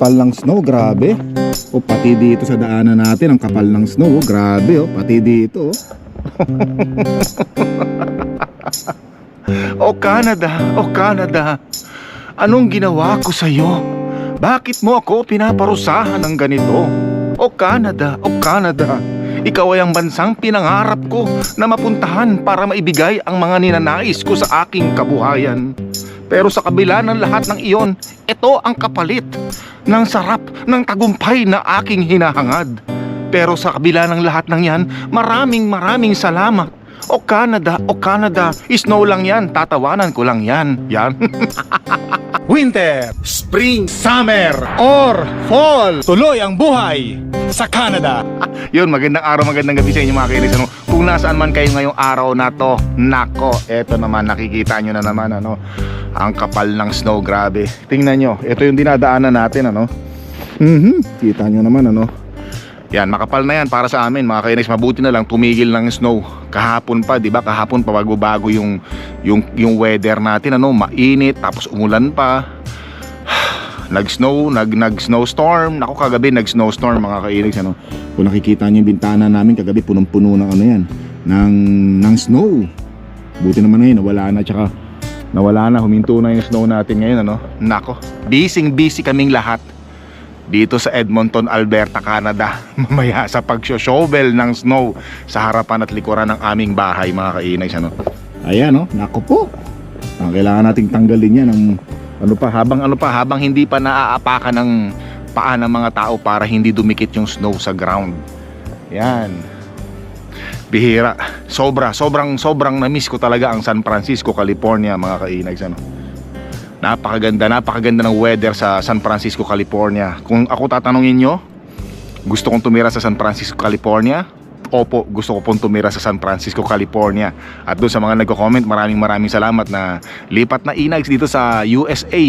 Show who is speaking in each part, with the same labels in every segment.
Speaker 1: kapal ng snow, grabe. O pati dito sa daanan natin, ang kapal ng snow, oh, grabe oh, pati dito. oh.
Speaker 2: O Canada, o Canada, anong ginawa ko sa'yo? Bakit mo ako pinaparusahan ng ganito? O Canada, o Canada, ikaw ay ang bansang pinangarap ko na mapuntahan para maibigay ang mga ninanais ko sa aking kabuhayan. Pero sa kabila ng lahat ng iyon, ito ang kapalit ng sarap ng tagumpay na aking hinahangad. Pero sa kabila ng lahat ng yan, maraming maraming salamat. O Canada, o Canada, snow lang yan, tatawanan ko lang yan. Yan.
Speaker 3: Winter, Spring, Summer, or Fall. Tuloy ang buhay sa Canada.
Speaker 2: Yun, magandang araw, magandang gabi sa inyo mga kainis. Ano, kung nasaan man kayo ngayong araw na to, nako, eto naman, nakikita nyo na naman, ano, ang kapal ng snow, grabe. Tingnan nyo, ito yung dinadaanan natin, ano.
Speaker 1: Mhm, kita nyo naman ano.
Speaker 2: Yan, makapal na yan para sa amin, mga kainis. Mabuti na lang tumigil ng snow. Kahapon pa, 'di ba? Kahapon pa bago-bago yung yung yung weather natin, ano, mainit tapos umulan pa. Nag-snow, nag nag-snowstorm. Nako kagabi nag-snowstorm mga kainis, ano.
Speaker 1: Kung nakikita nyo yung bintana namin kagabi, punong-puno ng ano yan, ng, ng snow. Buti naman ngayon, nawala na, tsaka
Speaker 2: Nawala na, huminto na yung snow natin ngayon, ano? Nako, busy busy kaming lahat dito sa Edmonton, Alberta, Canada. Mamaya sa pag-shovel ng snow sa harapan at likuran ng aming bahay, mga kainay, ano?
Speaker 1: Ayan oh, nako po. Ang kailangan nating tanggalin yan ng
Speaker 2: Ano pa, habang ano pa, habang hindi pa naaapakan ng paa ng mga tao para hindi dumikit yung snow sa ground. Yan. Bihira. Sobra, sobrang sobrang na-miss ko talaga ang San Francisco, California, mga kainags ano. Napakaganda, napakaganda ng weather sa San Francisco, California. Kung ako tatanungin nyo, gusto kong tumira sa San Francisco, California? Opo, gusto ko pong tumira sa San Francisco, California. At doon sa mga nagko-comment, maraming maraming salamat na lipat na inags dito sa USA,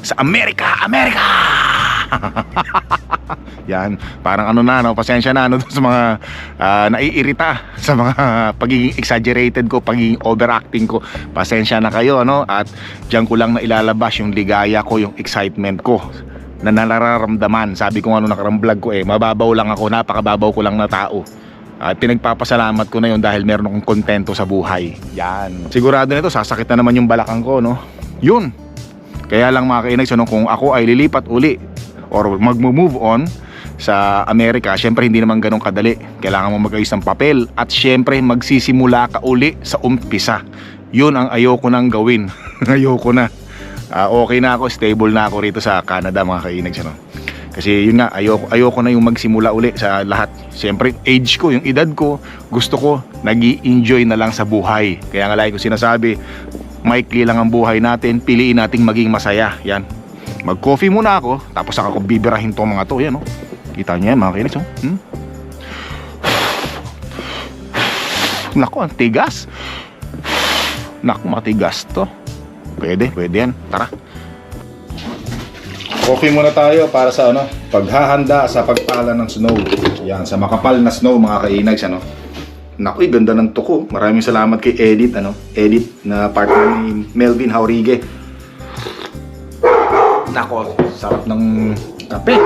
Speaker 2: sa Amerika, Amerika! Yan, parang ano na, no, pasensya na no, sa mga ah, naiirita sa mga pagiging exaggerated ko, pagiging overacting ko. Pasensya na kayo, no? At diyan ko lang na ilalabas yung ligaya ko, yung excitement ko na nararamdaman. Sabi ko nakarang vlog ko eh, mababaw lang ako, napakababaw ko lang na tao. At pinagpapasalamat ko na yun dahil meron akong kontento sa buhay. Yan. Sigurado nito, sasakit na naman yung balakang ko, no? Yun. Kaya lang mga kainags, ano, kung ako ay lilipat uli or mag-move on sa Amerika, syempre hindi naman ganun kadali. Kailangan mo mag-ayos ng papel at syempre magsisimula ka uli sa umpisa. Yun ang ayoko nang gawin. ayoko na. Ah, okay na ako, stable na ako rito sa Canada mga kainags. Ano? Kasi yun nga, ayoko, ayoko na yung magsimula uli sa lahat. Siyempre, age ko, yung edad ko, gusto ko, nag enjoy na lang sa buhay. Kaya nga lagi ko sinasabi, maikli lang ang buhay natin, piliin nating maging masaya. Yan. Mag-coffee muna ako, tapos saka ko bibirahin tong mga to. Yan, oh. Kita niyo yan, mga kinis, oh. Hmm? Naku, ang tigas. Naku, matigas to. Pwede, pwede yan. Tara.
Speaker 1: Coffee muna tayo para sa ano, paghahanda sa pagpala ng snow. Yan, sa makapal na snow mga kainags ano.
Speaker 2: Naku, ganda ng tuko. Maraming salamat kay Edit, ano? Edit na partner ni Melvin Haurige. Nako, sarap ng kape.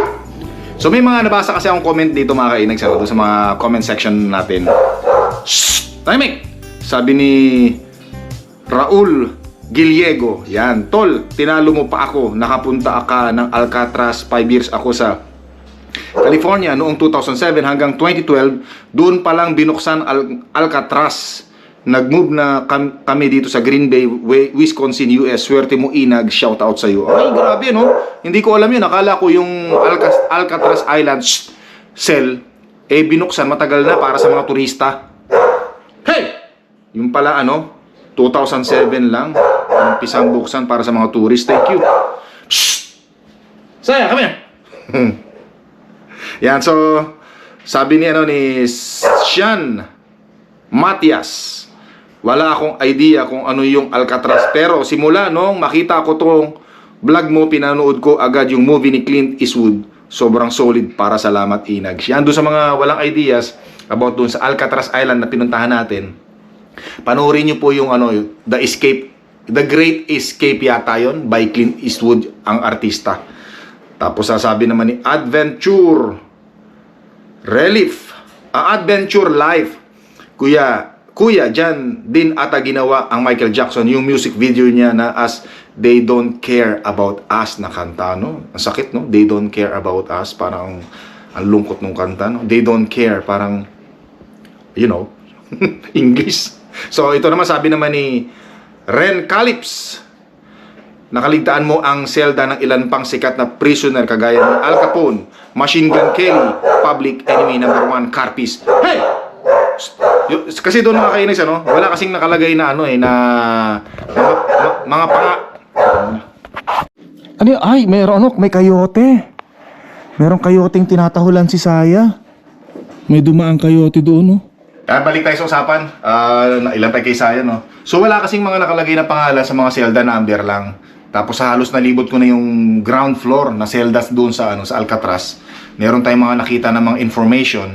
Speaker 2: So may mga nabasa kasi akong comment dito mga kainag sa, sa mga comment section natin. Shh! Tahimik! Sabi ni Raul Giliego, yan, tol, tinalo mo pa ako, nakapunta ka ng Alcatraz, 5 years ako sa California noong 2007 hanggang 2012, doon pa lang binuksan Al- Alcatraz. Nag-move na kam- kami dito sa Green Bay, Wi- Wisconsin, US. Swerte mo inag, shout out sa iyo. Ay, grabe no. Hindi ko alam yun. Akala ko yung Alca- Alcatraz Island cell eh binuksan matagal na para sa mga turista. Hey! Yung pala ano, 2007 lang. Umpisang buksan para sa mga tourist. Thank you. Shh! Saya, come here. Yan, so sabi ni ano ni Sean Matias, wala akong idea kung ano yung Alcatraz pero simula nung makita ko tong vlog mo, pinanood ko agad yung movie ni Clint Eastwood. Sobrang solid para salamat Inag. Yan doon sa mga walang ideas about doon sa Alcatraz Island na pinuntahan natin. Panoorin niyo po yung ano, The Escape, The Great Escape yata yon by Clint Eastwood ang artista Tapos sasabi naman ni Adventure Relief. Ah, Adventure Life. Kuya, kuya, dyan din ata ginawa ang Michael Jackson yung music video niya na as They Don't Care About Us na kanta, no? Ang sakit, no? They Don't Care About Us. Parang ang lungkot ng kanta, no? They Don't Care. Parang, you know, English. So, ito naman sabi naman ni Ren Calips. Nakaligtaan mo ang selda ng ilan pang sikat na prisoner kagaya ni Al Capone, Machine Gun Kelly, Public Enemy Number 1, Carpis. Hey! Kasi doon mga kainis, ano, wala kasing nakalagay na ano eh, na mga, mga panga... Ano? Ay, meron ano, may kayote. Meron kayoteng tinatahulan si Saya. May dumaang kayote doon, no? Ah, balik tayo sa usapan. Na- ilan tayo kay Saya, no? So, wala kasing mga nakalagay na pangalan sa mga Zelda number lang. Tapos sa halos nalibot ko na yung ground floor na Zeldas doon sa ano sa Alcatraz. Meron tayong mga nakita ng mga information.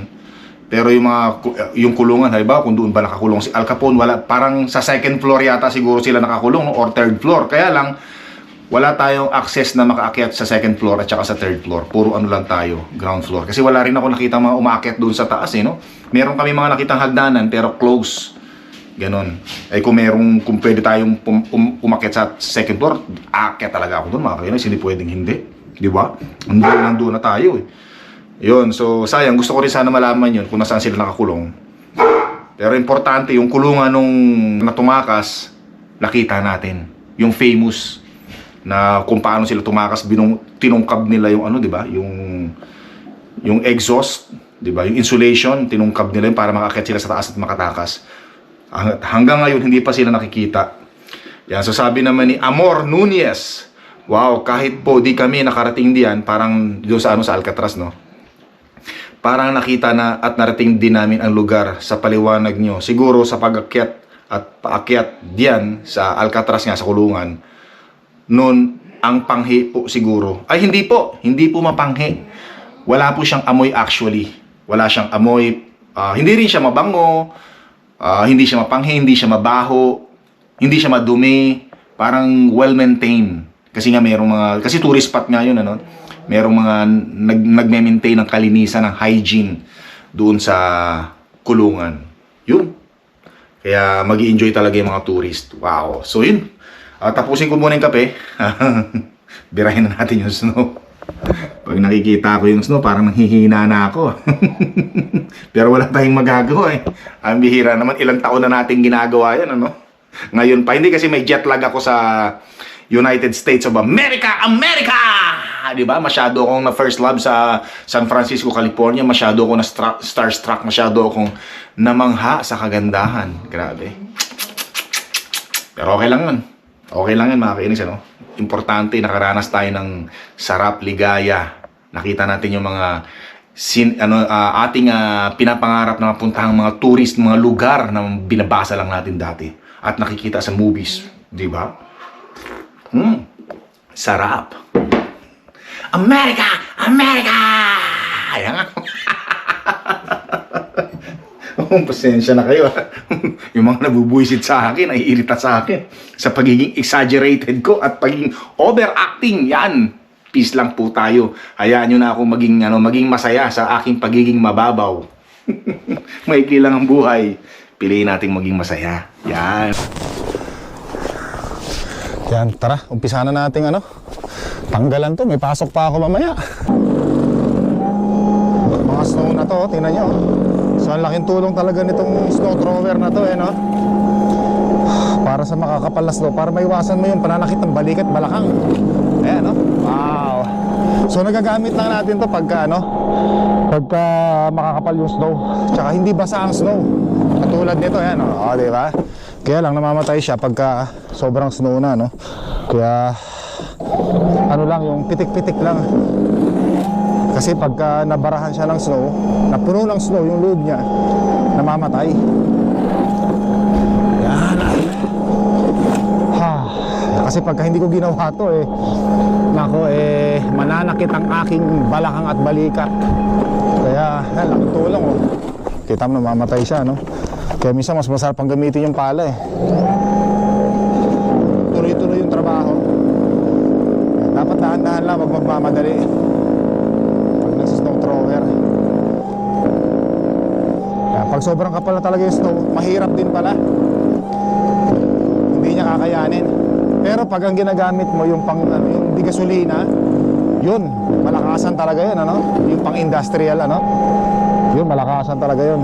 Speaker 2: Pero yung mga ku- yung kulungan, halimbawa kung doon ba nakakulong si Al Capone, wala parang sa second floor yata siguro sila nakakulong no? or third floor. Kaya lang wala tayong access na makaakyat sa second floor at saka sa third floor. Puro ano lang tayo, ground floor. Kasi wala rin ako nakita mga umaakyat doon sa taas eh, no? Meron kami mga nakitang hagdanan pero close. Ganon. Ay kung merong, kung pwede tayong pum, um, umakyat sa second floor, aakyat talaga ako doon mga kainis. Hindi pwedeng hindi. Di ba? Nandun, nandun na tayo eh. Yun, so sayang. Gusto ko rin sana malaman yun kung nasaan sila nakakulong. Pero importante, yung kulungan nung natumakas, nakita natin. Yung famous na kung paano sila tumakas, binung, tinungkab nila yung ano, di ba? Yung, yung exhaust, di ba? Yung insulation, tinungkab nila yun para makakit sila sa taas at makatakas. Hang- Hanggang ngayon, hindi pa sila nakikita. Yan, so sabi naman ni Amor Nunez, wow, kahit po di kami nakarating diyan, parang doon sa ano sa Alcatraz, no? Parang nakita na at narating din namin ang lugar sa paliwanag nyo. Siguro sa pag-akyat at paakyat diyan sa Alcatraz nga sa kulungan, noon ang panghi po siguro. Ay hindi po, hindi po mapanghi. Wala po siyang amoy actually. Wala siyang amoy, ah, hindi rin siya mabango, ah, hindi siya mapanghi, hindi siya mabaho, hindi siya madumi, parang well-maintained. Kasi nga merong mga, kasi tourist spot nga yun, ano? Merong mga nag, nagme-maintain ng kalinisan, ng hygiene doon sa kulungan. Yun. Kaya mag enjoy talaga yung mga tourist. Wow. So yun. Ah, tapusin ko muna yung kape. Birahin na natin yung snow. Pag nakikita ko yung snow, parang nanghihina na ako. Pero wala tayong magagawa eh. Ang bihira naman, ilang taon na natin ginagawa yan, ano? Ngayon pa, hindi kasi may jet lag ako sa United States of America, America! Di ba? Masyado akong na first love sa San Francisco, California. Masyado akong na starstruck. Masyado akong namangha sa kagandahan. Grabe. Pero okay lang yun. Okay lang yan mga kainis, ano? Importante, nakaranas tayo ng sarap, ligaya. Nakita natin yung mga sin, ano, ah, ating ah, pinapangarap na mapuntahang mga tourist, mga lugar na binabasa lang natin dati. At nakikita sa movies. Di ba? Hmm. Sarap. America! America! Ayan nga. Oh, pasensya na kayo. ah. yung mga nabubuisit sa akin, ay irita sa akin. Sa pagiging exaggerated ko at pagiging overacting, yan. Peace lang po tayo. Hayaan nyo na ako maging, ano, maging masaya sa aking pagiging mababaw. Maikli lang ang buhay. Piliin nating maging masaya. Yan.
Speaker 3: Yan, tara, umpisa na natin ano. Tanggalan to, may pasok pa ako mamaya. Mga snow na to, oh, tingnan nyo. Oh. So, ang laking tulong talaga nitong snow thrower na to, eh, no? Para sa makakapal na snow, para maiwasan mo yung pananakit ng balikat balakang. Ayan, no? Wow! So, nagagamit lang natin to pagka, ano, pagka makakapal yung snow. Tsaka hindi basa ang snow. Katulad nito, ayan, no? O, di ba? Kaya lang namamatay siya pagka sobrang snow na, no? Kaya, ano lang, yung pitik-pitik lang. Kasi pagka nabarahan siya ng snow, napuno ng snow yung loob niya, namamatay. Yan. Ha. Kasi pagka hindi ko ginawa to eh, nako eh, mananakit ang aking balakang at balikat. Kaya, yan, laking tulong oh. Kita mo namamatay siya, no? Kaya minsan mas masarap pang gamitin yung pala eh. Tuloy-tuloy yung trabaho. Dapat dahan-dahan lang, wag magmamadali. pag sobrang kapal na talaga yung snow, mahirap din pala. Hindi niya kakayanin. Pero pag ang ginagamit mo yung pang ano, yung di gasolina, yun, malakasan talaga yun, ano? Yung pang industrial, ano? Yun, malakasan talaga yun.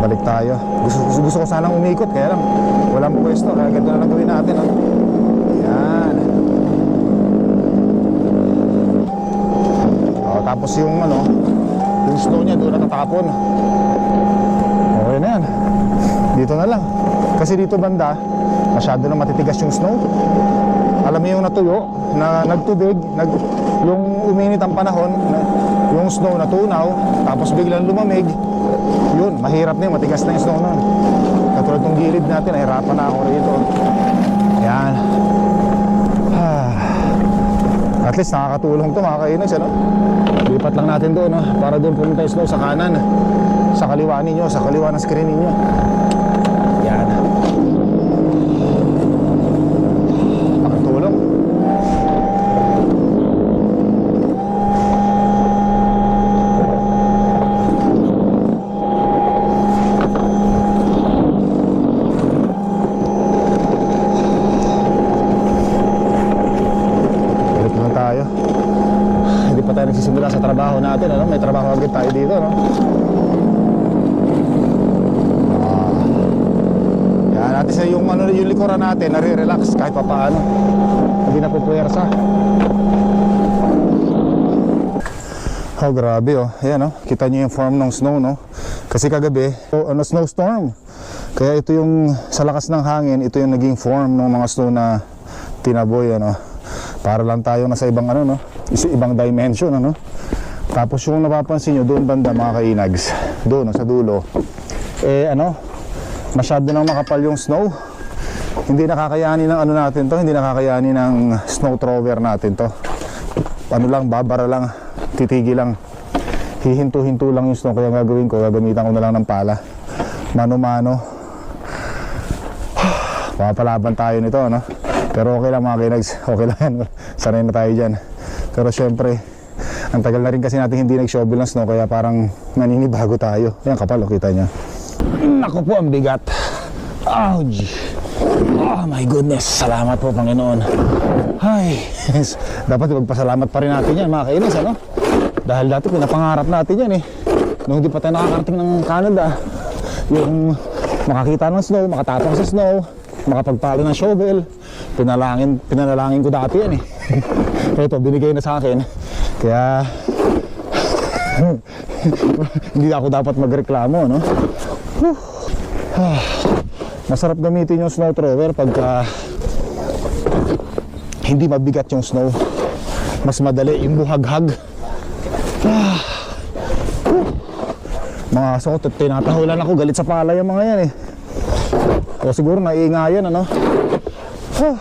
Speaker 3: Balik tayo. Gusto, gusto, ko sanang umikot, kaya lang walang pwesto, kaya ganito na lang gawin natin, ano? Yan. Oh, tapos yung ano, yung snow niya doon natatapon. Okay na yan. Dito na lang. Kasi dito banda, masyado na matitigas yung snow. Alam mo yung natuyo, na nagtubig, nag, yung uminit ang panahon, na, yung snow natunaw, tapos biglang lumamig, yun, mahirap na yun, matigas na yung snow nun. Katulad ng gilid natin, nahirapan na ako rito. Yan. At least nakakatulong to mga kainis, ano? Lipat lang natin doon, no? para doon pumunta yung snow sa kanan. Sa kaliwa ninyo, sa kaliwa ng screen ninyo. Yan. Nakatulong. Balik naman tayo. Hindi pa tayo nagsisimula sa trabaho natin, ano? May trabaho agad tayo dito, no? Ah. Yan, natin sa yung, ano, yung likuran natin, nare-relax kahit pa paano. Hindi na pupuwersa. Oh, grabe oh. Ayan oh. Kita niyo yung form ng snow, no? Kasi kagabi, oh, ano, snowstorm. Kaya ito yung, sa lakas ng hangin, ito yung naging form ng mga snow na tinaboy, ano? Para lang tayo nasa ibang, ano, no? Is ibang dimension, ano? Tapos yung napapansin nyo, doon banda mga kainags, doon, sa dulo, eh, ano, masyado nang makapal yung snow. Hindi nakakayanin ng ano natin to, hindi nakakayanin ng snow thrower natin to. Ano lang, babara lang, titigil lang. Hihinto-hinto lang yung snow, kaya gagawin ko, gagamitan ko na lang ng pala. Mano-mano. Papalaban tayo nito, no? Pero okay lang mga kinags, okay lang yan. Sanay na tayo dyan. Pero syempre, ang tagal na rin kasi natin hindi nag-shovel ng snow, kaya parang naninibago tayo. Yan, kapal, oh, kita niya. Naku po, ang bigat. Ouch! Oh my goodness, salamat po Panginoon. Ay, dapat magpasalamat pa rin natin yan mga kainis, ano? Dahil dati pinapangarap natin yan eh. Nung di pa tayo nakakarating ng Canada, yung makakita ng snow, makatapang sa snow, makapagpalo ng shovel, pinalangin, pinanalangin ko dati yan eh. Pero ito, binigay na sa akin. Kaya, hindi ako dapat magreklamo, no? Whew. Masarap gamitin yung snow thrower pagka hindi mabigat yung snow. Mas madali yung buhaghag. Ah. Mga aso ko, tinatahulan ako, galit sa pala yung mga yan eh. O siguro naiingayan ano. Ah.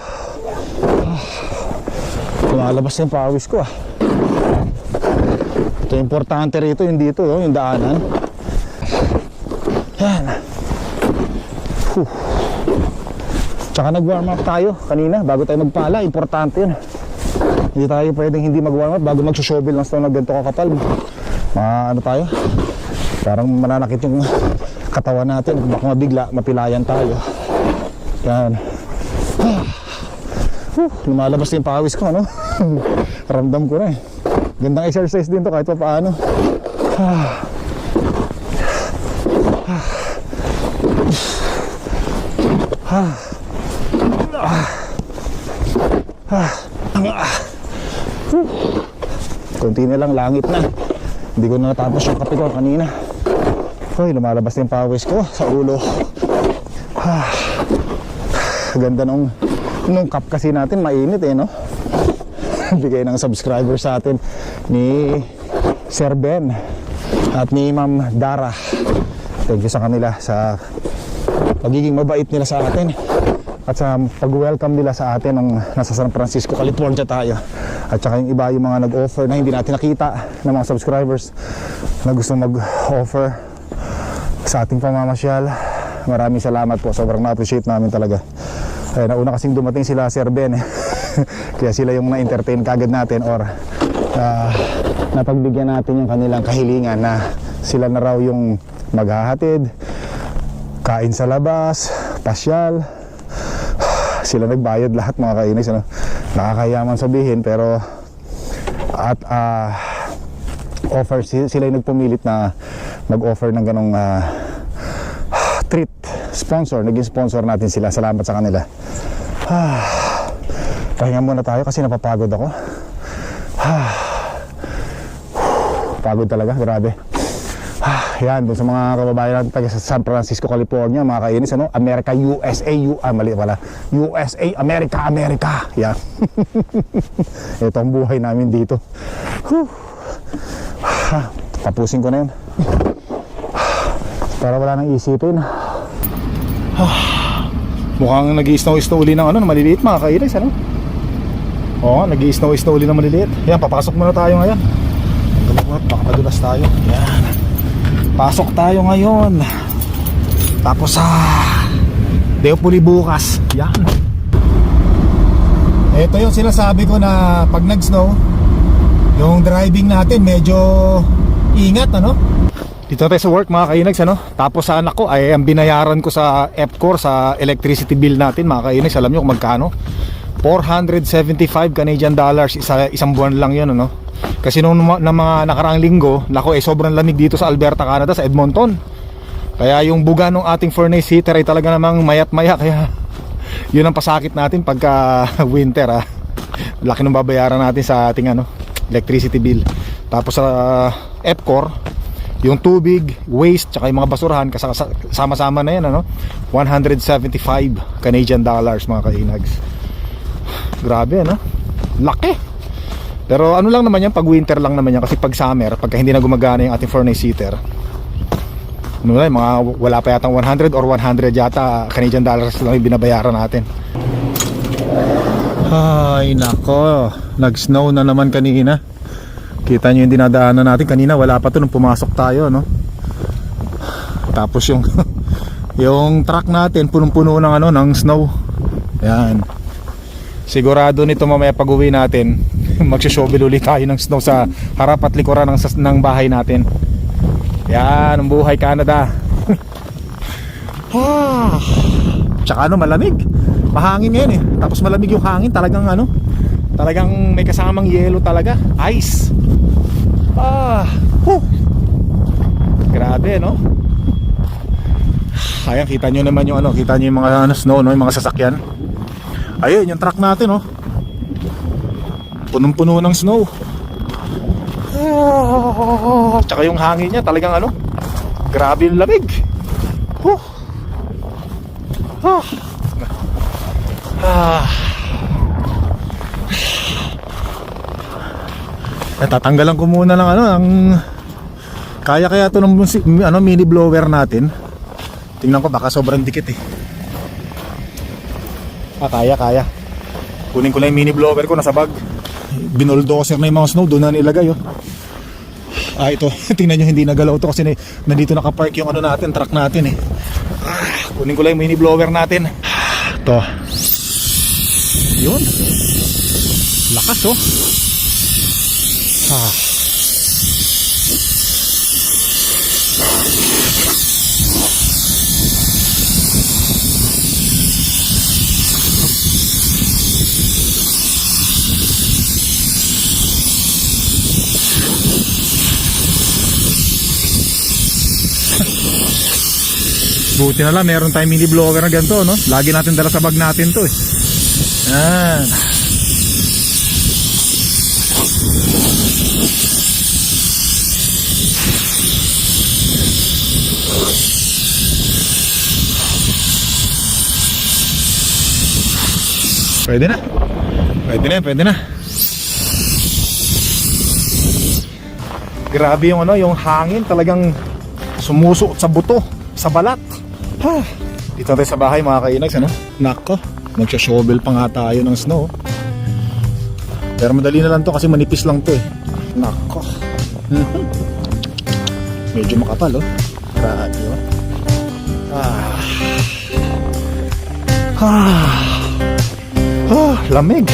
Speaker 3: Ah. Lumalabas yung pawis ko ah. Ito importante rito yung dito, oh, yung daanan. Yan. Whew. Tsaka nag-warm up tayo kanina bago tayo magpala. Importante yun. Hindi tayo pwedeng hindi mag-warm up bago magsushovel ng snow na ganito kakapal. Ma ano tayo? Parang mananakit yung katawan natin. Baka mabigla, mapilayan tayo. Yan. Whew, lumalabas yung pawis ko, ano? Ramdam ko na eh. Gandang exercise din to kahit pa paano. Kunti na lang, langit na. Hindi ko na natapos yung kape ko kanina. Hoy, lumalabas na yung pawis ko sa ulo. Ah, ganda nung, nung cup kasi natin, mainit eh, no? Bigay ng subscriber sa atin ni Sir Ben at ni Ma'am Dara. Thank you sa kanila sa pagiging mabait nila sa atin at sa pag-welcome nila sa atin ng nasa San Francisco, California tayo. At saka yung iba yung mga nag-offer na hindi natin nakita ng mga subscribers na gusto mag-offer sa ating pamamasyal. Maraming salamat po. Sobrang na-appreciate namin talaga. Eh, nauna kasing dumating sila Sir Ben. eh. Kaya sila yung na-entertain kagad natin or ah, napagbigyan natin yung kanilang kahilingan na Sila na raw yung maghahatid, kain sa labas, pasyal. Sila nagbayad lahat mga kainis. Ano? Nakakayaman sabihin pero at ah, offer si- sila yung nagpumilit na mag-offer ng ganong ah, treat sponsor. Naging sponsor natin sila. Salamat sa kanila. Ah, pahinga muna tayo kasi napapagod ako. Ah, pagod talaga. Grabe ah, yan dun sa mga kababayan natin taga sa San Francisco California mga kainis ano America USA U ah, mali pala USA America America yan ito ang buhay namin dito. Ah, tapusin ko na yun para wala nang isipin Mukhang nag-i-snow-snow uli ng ano, ng maliliit mga kainis, ano? Oo, nag-i-snow-snow uli ng maliliit. Yan, papasok muna tayo ngayon. Ang galakot, baka madulas tayo. Yan. Pasok tayo ngayon. Tapos sa Deopoli bukas. Yan. Ito yung sinasabi ko na pag nag-snow, yung driving natin medyo ingat, ano? Dito tayo sa work mga kainags ano. Tapos sa anak ko ay ang binayaran ko sa FCOR sa electricity bill natin mga kainags. Alam niyo kung magkano? 475 Canadian dollars isa, isang buwan lang 'yon ano. Kasi nung nung- mga nakaraang linggo, nako eh sobrang lamig dito sa Alberta, Canada sa Edmonton. Kaya yung buga ng ating furnace heater ay talaga namang mayat-maya kaya yun ang pasakit natin pagka winter ah. Laki ng babayaran natin sa ating ano, electricity bill. Tapos sa FCOR, yung tubig, waste, tsaka yung mga basurahan kasa- sama-sama na yan ano 175 Canadian dollars mga kainags grabe ano laki pero ano lang naman yan pag winter lang naman yan kasi pag summer pagka hindi na gumagana yung ating furnace heater ano na, mga wala pa yatang 100 or 100 yata Canadian dollars lang yung binabayaran natin ay nako nag snow na naman kanina Kita nyo yung dinadaanan natin kanina wala pa to nung pumasok tayo no. Tapos yung yung truck natin punong-puno ng ano ng snow. Yan. Sigurado nito mamaya pag-uwi natin magsho-shovel ulit tayo ng snow sa harap at likuran ng, ng bahay natin. Yan, ang buhay Canada. ah. Tsaka ano, malamig. Mahangin ngayon eh. Tapos malamig yung hangin, talagang ano, talagang may kasamang yelo talaga. Ice. Ah, huh. Grabe, no? Ayan, kita nyo naman yung ano, kita nyo yung mga ano, snow, no? Yung mga sasakyan. Ayun, yung truck natin, no? Punong-puno ng snow. Ah, tsaka yung hangin niya, talagang ano, grabe yung lamig. Huh. Ah. Ah. Natatanggalan ko muna ng ano, ng kaya kaya to ng ano mini blower natin. Tingnan ko baka sobrang dikit eh. Ah, kaya kaya. Kunin ko lang yung mini blower ko nasa bag. Binuldozer na yung mga snow doon na nilagay oh. Ah, ito. Tingnan nyo hindi nagalaw to kasi na- nandito nakapark yung ano natin, truck natin eh. Ah, kunin ko lang yung mini blower natin. Ito. Yun. Lakas oh. Ah. Buti na lang, meron tayong mini vlogger na ganito, no? Lagi natin dala sa bag natin to eh. Yan. Pwede na. Pwede na, pwede na. Grabe yung ano, yung hangin talagang sumusuot sa buto, sa balat. Ha. Dito tayo sa bahay mga kainags, ano? Nako, magsha-shovel pa nga tayo ng snow. Pero madali na lang to kasi manipis lang to eh. Nako. Medyo makapal oh. Grabe oh. Ah. Ah. Ah, lamig.